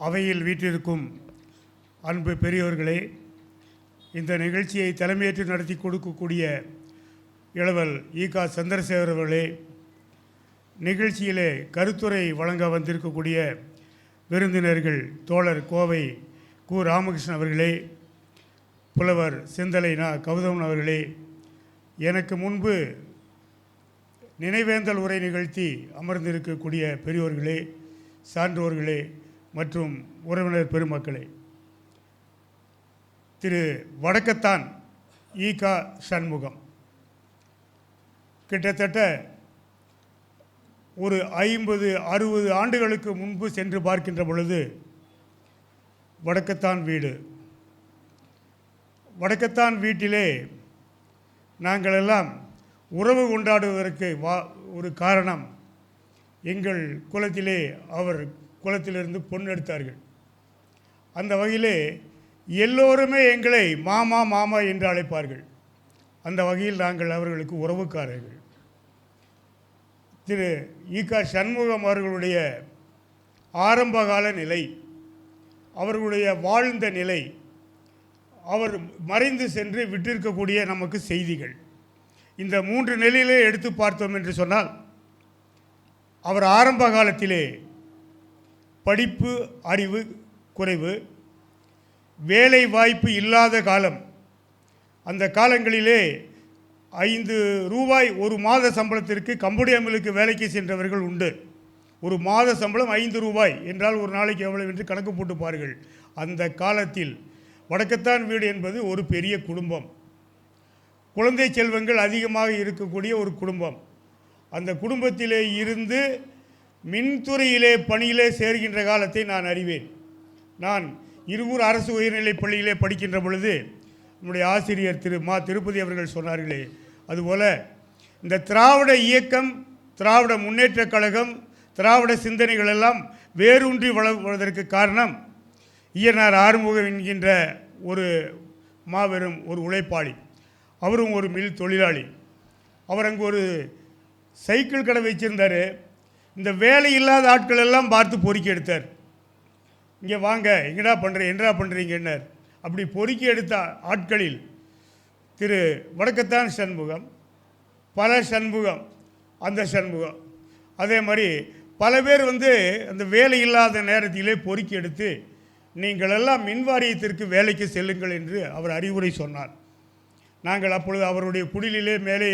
அவையில் வீற்றிருக்கும் அன்பு பெரியோர்களே இந்த நிகழ்ச்சியை தலைமையேற்று நடத்தி கொடுக்கக்கூடிய இளவல் ஈகா சந்திரசேகர் அவர்களே நிகழ்ச்சியிலே கருத்துரை வழங்க வந்திருக்கக்கூடிய விருந்தினர்கள் தோழர் கோவை கு. ராமகிருஷ்ணன் அவர்களே புலவர் சிந்தலை நா. கௌதமன் அவர்களே எனக்கு முன்பு நினைவேந்தல் உரை நிகழ்த்தி அமர்ந்திருக்கக்கூடிய பெரியோர்களே சான்றோர்களே மற்றும் உறவினர் பெருமக்களே. திரு வடக்கத்தான் ஈகா சண்முகம். கிட்டத்தட்ட ஒரு ஐம்பது அறுபது ஆண்டுகளுக்கு முன்பு சென்று பார்க்கின்ற பொழுது வடக்கத்தான் வீடு. வடக்கத்தான் வீட்டிலே நாங்கள் எல்லாம் உறவு கொண்டாடுவதற்கு வா ஒரு காரணம் எங்கள் குலத்திலே அவர் குளத்திலிருந்து பொன் எடுத்தார்கள். அந்த வகையிலே எல்லோருமே எங்களை மாமா மாமா என்று அழைப்பார்கள். அந்த வகையில் நாங்கள் அவர்களுக்கு உறவுக்காரர்கள். திரு ஈகா சண்முகம் அவர்களுடைய ஆரம்பகால நிலை அவர்களுடைய வாழ்ந்த நிலை அவர் மறைந்து சென்று விட்டிருக்கக்கூடிய நமக்கு செய்திகள். இந்த மூன்று நிலையிலே எடுத்து பார்த்தோம் என்று சொன்னால் அவர் ஆரம்ப காலத்திலே படிப்பு அறிவு குறைவு வேலை வாய்ப்பு இல்லாத காலம். அந்த காலங்களிலே ஐந்து ரூபாய் ஒரு மாத சம்பளத்திற்கு கம்பெனி அமலுக்கு வேலைக்கு சென்றவர்கள் உண்டு. ஒரு மாத சம்பளம் ஐந்து ரூபாய் என்றால் ஒரு நாளைக்கு எவ்வளவு என்று கணக்கு போட்டுப்பார்கள் அந்த காலத்தில் வடக்கத்தான் வீடு என்பது ஒரு பெரிய குடும்பம். குழந்தை செல்வங்கள் அதிகமாக இருக்கக்கூடிய ஒரு குடும்பம். அந்த குடும்பத்திலே இருந்து மின்துறையிலே பணியிலே சேர்கின்ற காலத்தை நான் அறிவேன். நான் இருவூர் அரசு உயர்நிலைப் பள்ளியிலே படிக்கின்ற பொழுது நம்முடைய ஆசிரியர் திரு மா திருப்பதி அவர்கள் சொன்னார்களே அதுபோல் இந்த திராவிட இயக்கம் திராவிட முன்னேற்றக் கழகம் திராவிட சிந்தனைகள் எல்லாம் வேரூன்றி வளர்வதற்கு காரணம் ஈயனார் ஆறுமுகம் என்கின்ற ஒரு மாபெரும் ஒரு உழைப்பாளி. அவரும் ஒரு மில் தொழிலாளி. அவர் அங்கே ஒரு சைக்கிள் கடை வச்சிருந்தார் இந்த வேலை இல்லாத ஆட்கள் எல்லாம் பார்த்து பொறுக்கி எடுத்தார். இங்கே வாங்க எங்கடா பண்ணுற என்னடா பண்ணுறீங்கன்னார் அப்படி பொறுக்கி எடுத்த ஆட்களில் திரு வடக்கத்தான் சண்முகம் பல சண்முகம் அந்த சண்முகம். அதே மாதிரி பல பேர் வந்து அந்த வேலை இல்லாத நேரத்திலே பொறுக்கி எடுத்து நீங்கள் எல்லாம் மின் வாரியத்திற்கு வேலைக்கு செல்லுங்கள் என்று அவர் அறிவுரை சொன்னார். நாங்கள் அப்பொழுது அவருடைய குடிலிலே மேலே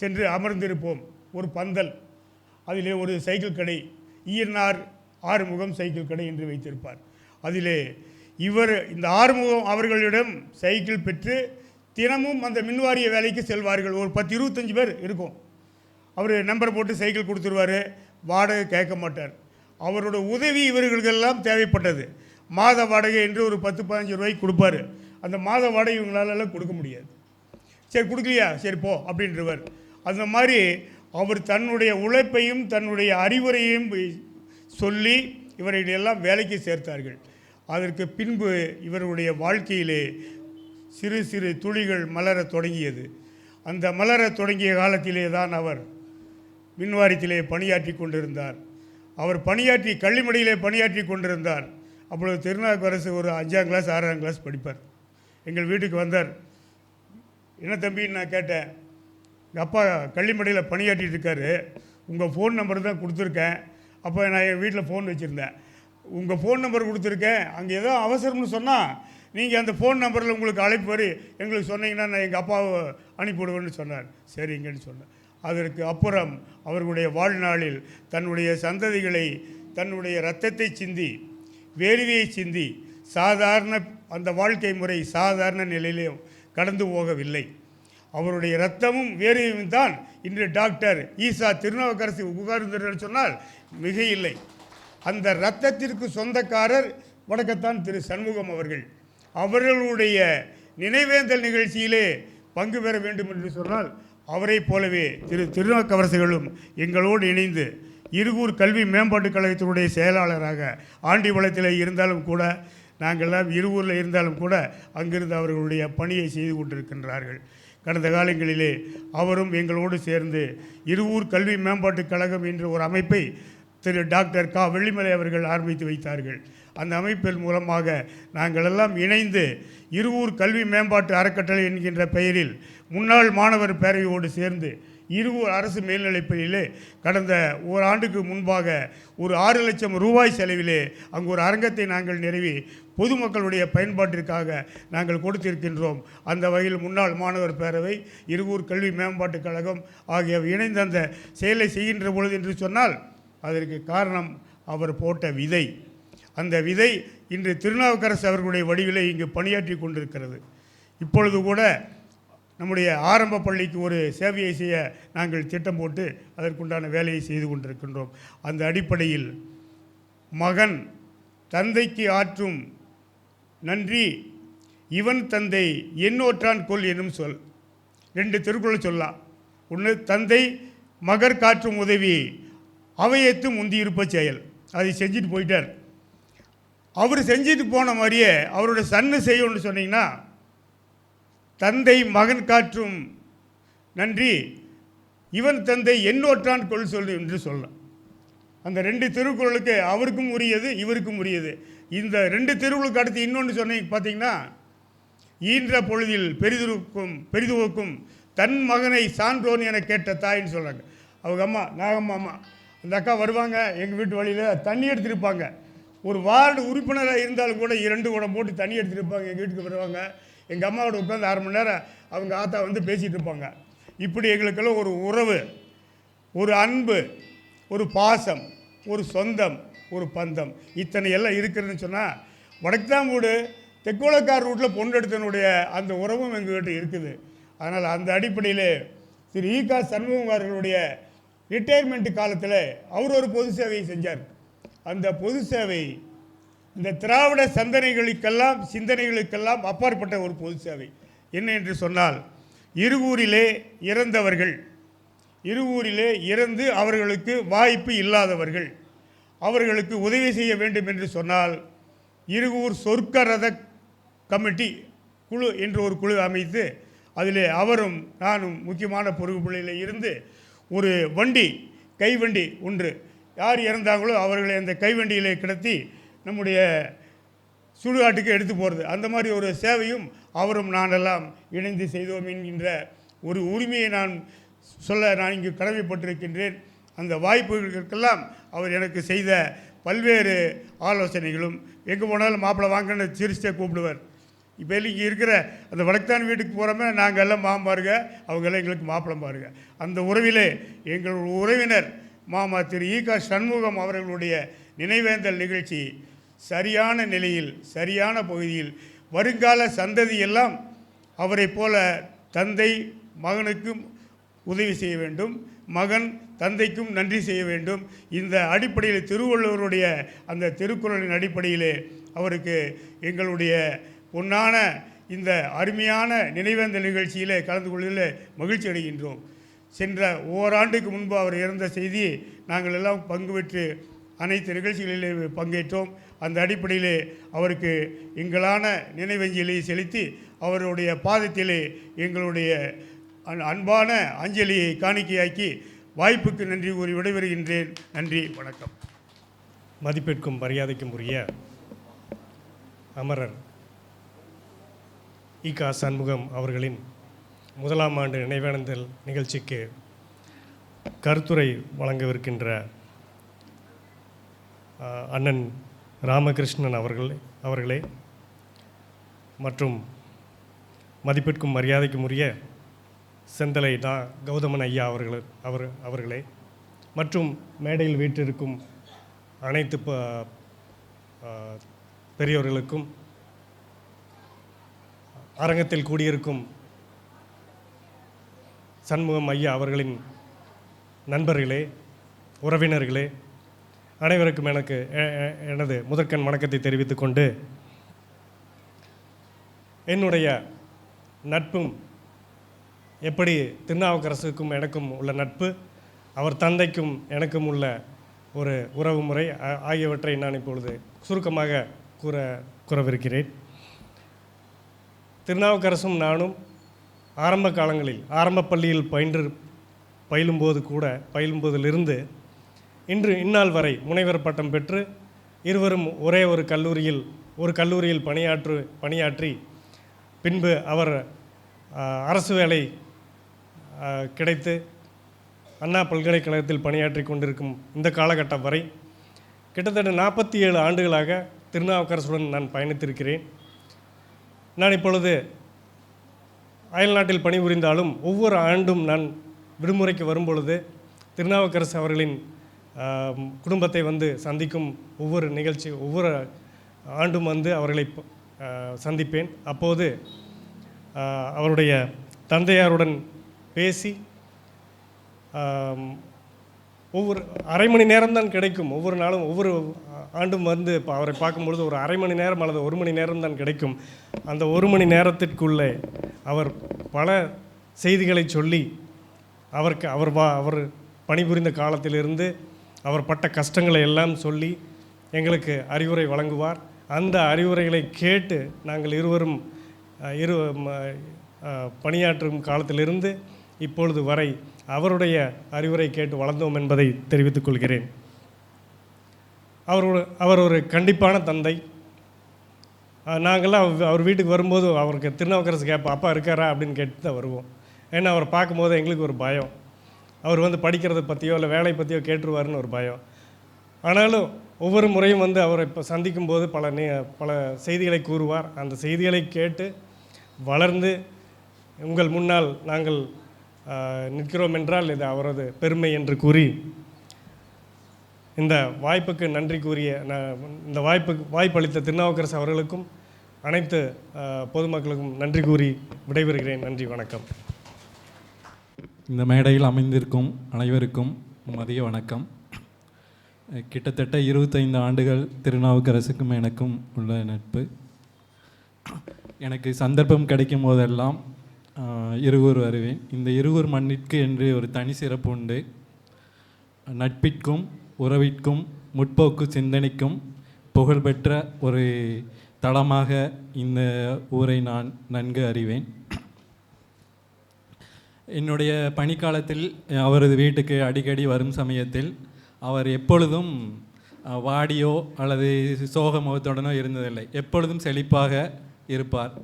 சென்று அமர்ந்திருப்போம். ஒரு பந்தல். அதிலே ஒரு சைக்கிள் கடை ஈர்னார் ஆறுமுகம் சைக்கிள் கடை என்று வைத்திருப்பார். அதிலே இவர் இந்த ஆறுமுகம் அவர்களிடம் சைக்கிள் பெற்று தினமும் அந்த மின்வாரிய வேலைக்கு செல்வார்கள். ஒரு பத்து இருபத்தஞ்சு பேர் இருக்கும். அவர் நம்பர் போட்டு சைக்கிள் கொடுத்துருவாரு. வாடகை கேட்க மாட்டார். அவரோட உதவி இவர்களுக்கெல்லாம் தேவைப்பட்டது. மாத வாடகை என்று ஒரு பத்து பதினஞ்சு ரூபாய்க்கு கொடுப்பாரு. அந்த மாத வாடகை இவங்களாலெல்லாம் கொடுக்க முடியாது. சரி கொடுக்கலையா? சரி போ அப்படின்றவர். அந்த மாதிரி அவர் தன்னுடைய உழைப்பையும் தன்னுடைய அறிவுரையையும் சொல்லி இவர்களெல்லாம் வேலைக்கு சேர்த்தார்கள். அதற்கு பின்பு இவருடைய வாழ்க்கையிலே சிறு சிறு துளிகள் மலரத் தொடங்கியது. அந்த மலரத் தொடங்கிய காலத்திலே தான் அவர் மின்வாரியத்திலே பணியாற்றி கொண்டிருந்தார். அவர் பணியாற்றி கள்ளிமடையிலே பணியாற்றி கொண்டிருந்தார். அப்பொழுது திருநாவுக்கரசு ஒரு அஞ்சாம் கிளாஸ் ஆறாம் கிளாஸ் படிப்பார். எங்கள் வீட்டுக்கு வந்தார். என்ன தம்பின்னு நான் கேட்டேன். எங்கள் அப்பா கள்ளிமடையில் பணியாற்றிட்டு இருக்காரு. உங்கள் ஃபோன் நம்பர் தான் கொடுத்துருக்கேன். அப்போ நான் என் வீட்டில் ஃபோன் வச்சுருந்தேன். உங்கள் ஃபோன் நம்பர் கொடுத்துருக்கேன். அங்கே ஏதோ அவசரம்னு சொன்னால் நீங்கள் அந்த ஃபோன் நம்பரில் உங்களுக்கு அழைப்பு வரி எங்களுக்கு சொன்னீங்கன்னா நான் எங்கள் அப்பாவை அனுப்பிவிடுவேன்னு சொன்னார். சரிங்கன்னு சொன்னேன் அதற்கு அப்புறம் அவர்களுடைய வாழ்நாளில் தன்னுடைய சந்ததிகளை தன்னுடைய இரத்தத்தை சிந்தி வேர்வையை சிந்தி சாதாரண அந்த வாழ்க்கை முறை சாதாரண நிலையிலும் கடந்து போகவில்லை. அவருடைய இரத்தமும் வேர்வையும் தான் இன்று டாக்டர் ஈசா திருநாவுக்கரசு உட்கார்ந்தார் சொன்னால் மிக இல்லை அந்த இரத்தத்திற்கு சொந்தக்காரர் வடக்கத்தான் திரு சண்முகம் அவர்கள். அவர்களுடைய நினைவேந்தல் நிகழ்ச்சியிலே பங்கு பெற வேண்டும் என்று சொன்னால் அவரைப் போலவே திரு திருநாக்கரசுகளும் எங்களோடு இணைந்து இருகூர் கல்வி மேம்பாட்டுக் கழகத்தினுடைய செயலாளராக ஆண்டிவளத்தில் இருந்தாலும் கூட நாங்கள்லாம் இருகூரில் இருந்தாலும் கூட அங்கிருந்து அவர்களுடைய பணியை செய்து கொண்டிருக்கின்றார்கள். கடந்த காலங்களிலே அவரும் எங்களோடு சேர்ந்து இருவூர் கல்வி மேம்பாட்டுக் கழகம் என்ற ஒரு அமைப்பை திரு டாக்டர் கா. வெள்ளிமலை அவர்கள் ஆரம்பித்து வைத்தார்கள். அந்த அமைப்பின் மூலமாக நாங்கள் எல்லாம் இணைந்து இருவூர் கல்வி மேம்பாட்டு அறக்கட்டளை என்கின்ற பெயரில் முன்னாள் மாணவர் பேரவையோடு சேர்ந்து இருவூர் அரசு மேல்நிலைப்பள்ளியிலே கடந்த ஓராண்டுக்கு முன்பாக ஒரு ஆறு லட்சம் ரூபாய் செலவிலே அங்கு ஒரு அரங்கத்தை நாங்கள் நிறுவி பொதுமக்களுடைய பயன்பாட்டிற்காக நாங்கள் கொடுத்திருக்கின்றோம். அந்த வகையில் முன்னாள் மாணவர் பேரவை இருவூர் கல்வி மேம்பாட்டுக் கழகம் ஆகியவை இணைந்து அந்த செயலை செய்கின்ற பொழுது என்று சொன்னால் அதற்கு காரணம் அவர் போட்ட விதை. அந்த விதை இன்று திருநாவுக்கரசு அவர்களுடைய வடிவிலே இங்கு பணியாற்றி கொண்டிருக்கிறது. இப்பொழுது கூட நம்முடைய ஆரம்ப பள்ளிக்கு ஒரு சேவையை செய்ய நாங்கள் திட்டம் போட்டு அதற்குண்டான வேலையை செய்து கொண்டிருக்கின்றோம். அந்த அடிப்படையில் மகன் தந்தைக்கு ஆற்றும் நன்றி. இவன் தந்தை என்னோற்றான் கொல் என்னும் சொல். ரெண்டு திருக்குறள் சொல்லலாம் ஒன்று தந்தை மகர் காற்றும் உதவி அவையத்து முந்தியிருப்ப செயல். அதை செஞ்சுட்டு போயிட்டார். அவர் செஞ்சுட்டு போன மாதிரியே அவரோட சன்னு செய்யணும்னு சொன்னீங்கன்னா தந்தை மகன் காற்றும் நன்றி இவன் தந்தை என்னோற்றான் கொள் சொல் என்று சொல்லலாம். அந்த ரெண்டு திருக்குறளுக்கு அவருக்கும் உரியது இவருக்கும் உரியது. இந்த ரெண்டு தெருவுகளுக்கு அடுத்து இன்னொன்று சொன்னீங்க பார்த்தீங்கன்னா ஈன்ற பொழுதில் பெரிதுருக்கும் பெரிதுவுக்கும் தன் மகனை சான்றோன் என கேட்ட தாயின்னு சொல்கிறாங்க அவங்க அம்மா நாகம்மா அம்மா அந்த அக்கா வருவாங்க எங்கள் வீட்டு வழியில் தண்ணி எடுத்துருப்பாங்க. ஒரு வார்டு உறுப்பினராக இருந்தாலும் கூட இரண்டு குடம் போட்டு தண்ணி எடுத்துருப்பாங்க எங்கள் வீட்டுக்கு வருவாங்க. எங்கள் அம்மாவோட உட்காந்து அரை மணி நேரம் அவங்க ஆத்தா வந்து பேசிகிட்டு இருப்பாங்க. இப்படி எங்களுக்கெல்லாம் ஒரு உறவு ஒரு அன்பு ஒரு பாசம் ஒரு சொந்தம் ஒரு பந்தம். இத்தனை எல்லாம் இருக்குதுன்னு சொன்னால் வடக்குதாம்பூடு தெக்கோலக்கார் ரூட்டில் பொன்னெடுத்தனுடைய அந்த உறவும் எங்ககிட்ட இருக்குது. அதனால் அந்த அடிப்படையில் திரு ஈகா சண்முகம் அவர்களுடைய ரிட்டையர்மெண்ட் காலத்தில் அவர் ஒரு பொது சேவையை செஞ்சார். அந்த பொது சேவை இந்த திராவிட சந்தனைகளுக்கெல்லாம் சிந்தனைகளுக்கெல்லாம் அப்பாற்பட்ட ஒரு பொது சேவை. என்ன என்று சொன்னால் இருகூரிலே இறந்தவர்கள் இருவூரிலே இறந்து அவர்களுக்கு வாய்ப்பு இல்லாதவர்கள். அவர்களுக்கு உதவி செய்ய வேண்டும் என்று சொன்னால் இருவூர் சொர்க்க ரத கமிட்டி குழு என்று ஒரு குழு அமைத்து அதிலே அவரும் நானும் முக்கியமான பொறுப்புகளில் இருந்து ஒரு வண்டி கைவண்டி ஒன்று யார் இறந்தாங்களோ அவர்களை அந்த கைவண்டியிலே கிடத்தி நம்முடைய சுடுகாட்டுக்கு எடுத்து போகிறது அந்த மாதிரி ஒரு சேவையும் அவரும் நானெல்லாம் இணைந்து செய்தோம் என்கின்ற ஒரு உரிமையை நான் சொல்ல நான் இங்கு கடமைப்பட்டிருக்கின்றேன். அந்த வாய்ப்புகளுக்கெல்லாம் அவர் எனக்கு செய்த பல்வேறு ஆலோசனைகளும் எங்கே போனாலும் மாப்பிள்ளை வாங்கன்னு சிரிச்சே கூப்பிடுவார். இப்போ இங்கே இருக்கிற அந்த வடக்குத்தான் வீட்டுக்கு போகிறோமே நாங்கள் எல்லாம் மாமா பாருங்க அவங்க எல்லாம் எங்களுக்கு மாப்பிளம் பாருங்க. அந்த உறவிலே எங்கள் உறவினர் மாமா திரு ஈகா சண்முகம் அவர்களுடைய நினைவேந்தல் நிகழ்ச்சி சரியான நிலையில் சரியான பகுதியில் வருங்கால சந்ததி எல்லாம் அவரைப் போல தந்தை மகனுக்கும் உதவி செய்ய வேண்டும். மகன் தந்தைக்கும் நன்றி செய்ய வேண்டும். இந்த அடிப்படையில் திருவள்ளுவருடைய அந்த திருக்குறளின் அடிப்படையிலே அவருக்கு எங்களுடைய பொன்னான இந்த அருமையான நினைவேந்த நிகழ்ச்சியில் கலந்து கொள்வதில் மகிழ்ச்சி அடைகின்றோம். சென்ற ஓராண்டுக்கு முன்பு அவர் இறந்த செய்தி நாங்கள் எல்லாம் பங்கு பெற்று அனைத்து நிகழ்ச்சிகளிலே பங்கேற்றோம். அந்த அடிப்படையிலே அவருக்கு எங்களான நினைவஞ்சலியை செலுத்தி அவருடைய பாதத்திலே எங்களுடைய அன்- அன்பான அஞ்சலியை காணிக்கையாக்கி வாய்ப்புக்கு நன்றி கூறி விடைபெறுகின்றேன். நன்றி வணக்கம். மதிப்பிற்கும் மரியாதைக்கும் உரிய அமரர் இகா சண்முகம் அவர்களின் முதலாம் ஆண்டு நினைவேந்தல் நிகழ்ச்சிக்கு கருத்துரை வழங்கவிருக்கின்ற அண்ணன் ராமகிருஷ்ணன் அவர்கள் அவர்களே மற்றும் மதிப்பிற்கும் மரியாதைக்கும் உரிய செந்தலை டா கௌதமன் ஐயா அவர்கள் அவர் அவர்களே. மற்றும் மேடையில் வீற்றிருக்கும் அனைத்து ப பெரியவர்களுக்கும் அரங்கத்தில் கூடியிருக்கும் சண்முகம் ஐயா அவர்களின் நண்பர்களே உறவினர்களே அனைவருக்கும் எனக்கு எனது முதற்கண் வணக்கத்தை தெரிவித்துக்கொண்டு என்னுடைய நட்பும் எப்படி திருநாவுக்கரசுக்கும் எனக்கும் உள்ள நட்பு அவர் தந்தைக்கும் எனக்கும் உள்ள ஒரு உறவு முறை ஆகியவற்றை நான் இப்பொழுது சுருக்கமாக கூற கூறவிருக்கிறேன். திருநாவுக்கரசும் நானும் ஆரம்ப காலங்களில் ஆரம்ப பள்ளியில் பயின்று பயிலும்போது கூட பயிலும்போதிலிருந்து இன்று இந்நாள் வரை முனைவர் பட்டம் பெற்று இருவரும் ஒரே ஒரு கல்லூரியில் ஒரு கல்லூரியில் பணியாற்று பணியாற்றி பின்பு அவர் அரசு வேலை கிடைத்து அண்ணா பல்கலைக்கழகத்தில் பணியாற்றி கொண்டிருக்கும் இந்த காலகட்டம் வரை கிட்டத்தட்ட நாற்பத்தி ஏழு ஆண்டுகளாக திருநாவுக்கரசுடன் நான் பயணித்திருக்கிறேன். நான் இப்பொழுது அயல்நாட்டில் பணிபுரிந்தாலும் ஒவ்வொரு ஆண்டும் நான் விடுமுறைக்கு வரும்பொழுது திருநாவுக்கரசு அவர்களின் குடும்பத்தை வந்து சந்திக்கும் ஒவ்வொரு நிகழ்ச்சி ஒவ்வொரு ஆண்டும் வந்து அவர்களை சந்திப்பேன். அப்போது அவருடைய தந்தையாருடன் பேசி ஒவ்வொரு அரை மணி நேரம் தான் கிடைக்கும். ஒவ்வொரு நாளும் ஒவ்வொரு ஆண்டும் வந்து இப்போ அவரை பார்க்கும்பொழுது ஒரு அரை மணி நேரம் அல்லது ஒரு மணி நேரம் தான் கிடைக்கும். அந்த ஒரு மணி நேரத்திற்குள்ளே அவர் பல செய்திகளை சொல்லி அவருக்கு அவர் வா அவர் பணிபுரிந்த காலத்திலிருந்து அவர் பட்ட கஷ்டங்களை எல்லாம் சொல்லி எங்களுக்கு அறிவுரை வழங்குவார். அந்த அறிவுரைகளை கேட்டு நாங்கள் இருவரும் இரு பணியாற்றும் காலத்திலிருந்து இப்பொழுது வரை அவருடைய அறிவுரை கேட்டு வளர்ந்தோம் என்பதை தெரிவித்துக் கொள்கிறேன். அவர் ஒரு அவர் ஒரு கண்டிப்பான தந்தை. நாங்கள்லாம் அவர் அவர் வீட்டுக்கு வரும்போது அவருக்கு திருநாவுக்கரசு கேட்போம் அப்பா இருக்காரா? அப்படின்னு கேட்டு தான் வருவோம். ஏன்னா அவர் பார்க்கும்போது எங்களுக்கு ஒரு பயம். அவர் வந்து படிக்கிறத பற்றியோ இல்லை வேலை பற்றியோ கேட்டுருவாருன்னு ஒரு பயம். ஆனாலும் ஒவ்வொரு முறையும் வந்து அவரை இப்போ சந்திக்கும் போது பல நே பல செய்திகளை கூறுவார். அந்த செய்திகளை கேட்டு வளர்ந்து உங்கள் முன்னால் நாங்கள் நிற்கிறோம் என்றால் இது அவரது பெருமை என்று கூறி இந்த வாய்ப்புக்கு நன்றி கூறிய நான் இந்த வாய்ப்புக்கு வாய்ப்பளித்த திருநாவுக்கரசு அவர்களுக்கும் அனைத்து பொதுமக்களுக்கும் நன்றி கூறி விடைபெறுகிறேன். நன்றி வணக்கம். இந்த மேடையில் அமைந்திருக்கும் அனைவருக்கும் மதிய வணக்கம். கிட்டத்தட்ட இருபத்தைந்து ஆண்டுகள் திருநாவுக்கரசுக்கும் எனக்கும் உள்ள நட்பு. எனக்கு சந்தர்ப்பம் கிடைக்கும் போதெல்லாம் இருகூர் வருவேன் இந்த இருகூர் மண்ணிற்கு என்று ஒரு தனி சிறப்பு உண்டு. நட்பிற்கும் உறவிற்கும் முற்போக்கு சிந்தனைக்கும் புகழ்பெற்ற ஒரு தளமாக இந்த ஊரை நான் நன்கு அறிவேன். என்னுடைய பணிக்காலத்தில் அவரது வீட்டுக்கு அடிக்கடி வரும் சமயத்தில் அவர் எப்பொழுதும் வாடியோ அல்லது சோக முகத்துடனோ இருந்ததில்லை. எப்பொழுதும் செழிப்பாக இருப்பார்.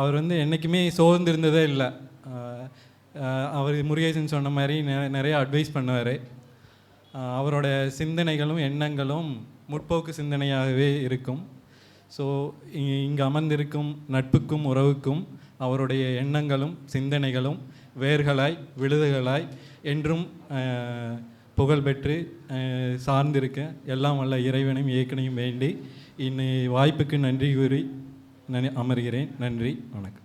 அவர் வந்து என்றைக்குமே சோர்ந்திருந்ததே இல்லை. அவர் முருகேசன் சொன்ன மாதிரி நிறைய அட்வைஸ் பண்ணுவார். அவரோட சிந்தனைகளும் எண்ணங்களும் முற்போக்கு சிந்தனையாகவே இருக்கும். ஸோ இங்கே அமர்ந்திருக்கும் நட்புக்கும் உறவுக்கும் அவருடைய எண்ணங்களும் சிந்தனைகளும் வேர்களாய் விழுதுகளாய் என்றும் புகழ்பெற்று சார்ந்திருக்க எல்லாம் வல்ல இறைவனையும் இயக்கனையும் வேண்டி இன்னை வாய்ப்புக்கு நன்றி கூறி நன் அமர்கிறேன். நன்றி வணக்கம்.